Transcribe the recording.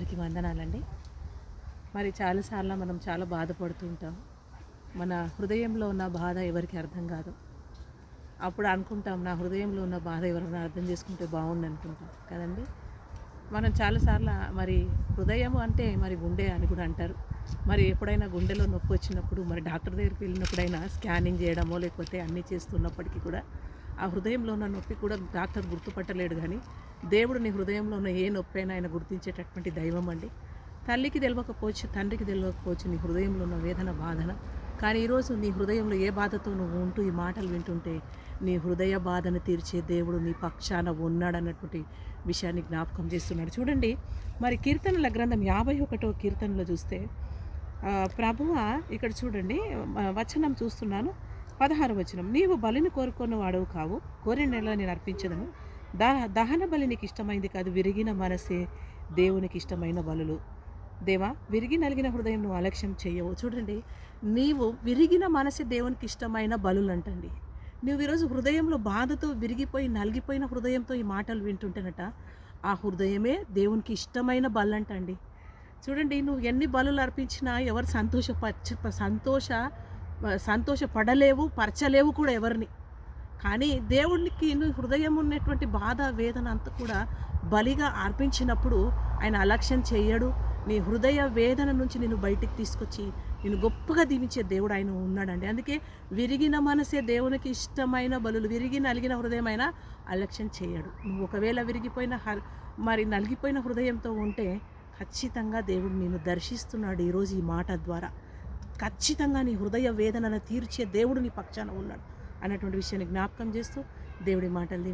అందరికీ వందనాలండి. మరి చాలాసార్లు మనం చాలా బాధపడుతూ ఉంటాం. మన హృదయంలో ఉన్న బాధ ఎవరికి అర్థం కాదు. అప్పుడు అనుకుంటాం నా హృదయంలో ఉన్న బాధ ఎవరైనా అర్థం చేసుకుంటే బాగుండు అనుకుంటాం. కదండి? మనం చాలాసార్లు మరి హృదయం అంటే మరి గుండె అని కూడా అంటారు. మరి ఎప్పుడైనా గుండెలో నొప్పి వచ్చినప్పుడు మరి డాక్టర్ దగ్గరికి వెళ్ళినప్పుడైనా స్కానింగ్ చేయడమో లేకపోతే అన్నీ చేస్తున్నప్పటికీ కూడా ఆ హృదయంలో ఉన్న నొప్పి కూడా డాక్టర్ గుర్తుపట్టలేడు కానీ దేవుడు నీ హృదయంలో ఉన్న ఏ నొప్పి అయినా ఆయన గుర్తించేటటువంటి దైవం అండి. తల్లికి తెలియకపోవచ్చు తండ్రికి తెలియకపోవచ్చు నీ హృదయంలో ఉన్న వేదన బాధన. కానీ ఈరోజు నీ హృదయంలో ఏ బాధతో నువ్వు ఉంటూ ఈ మాటలు వింటుంటే నీ హృదయ బాధను తీర్చే దేవుడు నీ పక్షాన ఉన్నాడన్నటువంటి విషయాన్ని జ్ఞాపకం చేస్తున్నాడు. చూడండి మరి కీర్తనల గ్రంథం యాభై ఒకటో కీర్తనలో చూస్తే ప్రభువ ఇక్కడ చూడండి వచనం చూస్తున్నాను. పదహారు వచనం. నీవు బలిని కోరుకున్న వాడవు కావు. కోరిన నెలలో నేను అర్పించదను. దా దహన బలి నీకు ఇష్టమైంది కాదు. విరిగిన మనసే దేవునికి ఇష్టమైన బలులు. దేవా విరిగి నలిగిన హృదయం నువ్వు అలక్ష్యం చేయవు. చూడండి నీవు విరిగిన మనసే దేవునికి ఇష్టమైన బలులు అంటండి నువ్వు ఈరోజు హృదయంలో బాధతో విరిగిపోయి నలిగిపోయిన హృదయంతో ఈ మాటలు వింటుంటేనట ఆ హృదయమే దేవునికి ఇష్టమైన బలు అంటండి చూడండి నువ్వు ఎన్ని బలులు అర్పించినా ఎవరు సంతోష సంతోష సంతోషపడలేవు పరచలేవు కూడా ఎవరిని. కానీ దేవునికి నువ్వు హృదయం ఉన్నటువంటి బాధ వేదన అంతా కూడా బలిగా అర్పించినప్పుడు ఆయన అలక్ష్యం చేయడు. నీ హృదయ వేదన నుంచి నేను బయటికి తీసుకొచ్చి నేను గొప్పగా దీవించే దేవుడు ఆయన ఉన్నాడండి. అందుకే విరిగిన మనసే దేవునికి ఇష్టమైన బలులు. విరిగి నలిగిన హృదయమైన అలక్ష్యం చేయడు. నువ్వు ఒకవేళ విరిగిపోయిన హ- మరి నలిగిపోయిన హృదయంతో ఉంటే ఖచ్చితంగా దేవుడు నేను దర్శిస్తున్నాడు ఈరోజు ఈ మాట ద్వారా. ఖచ్చితంగా నీ హృదయ వేదనను తీర్చే దేవుడు నీ పక్షాన ఉన్నాడు అన్నటువంటి విషయాన్ని జ్ఞాపకం చేస్తూ దేవుడి మాటలు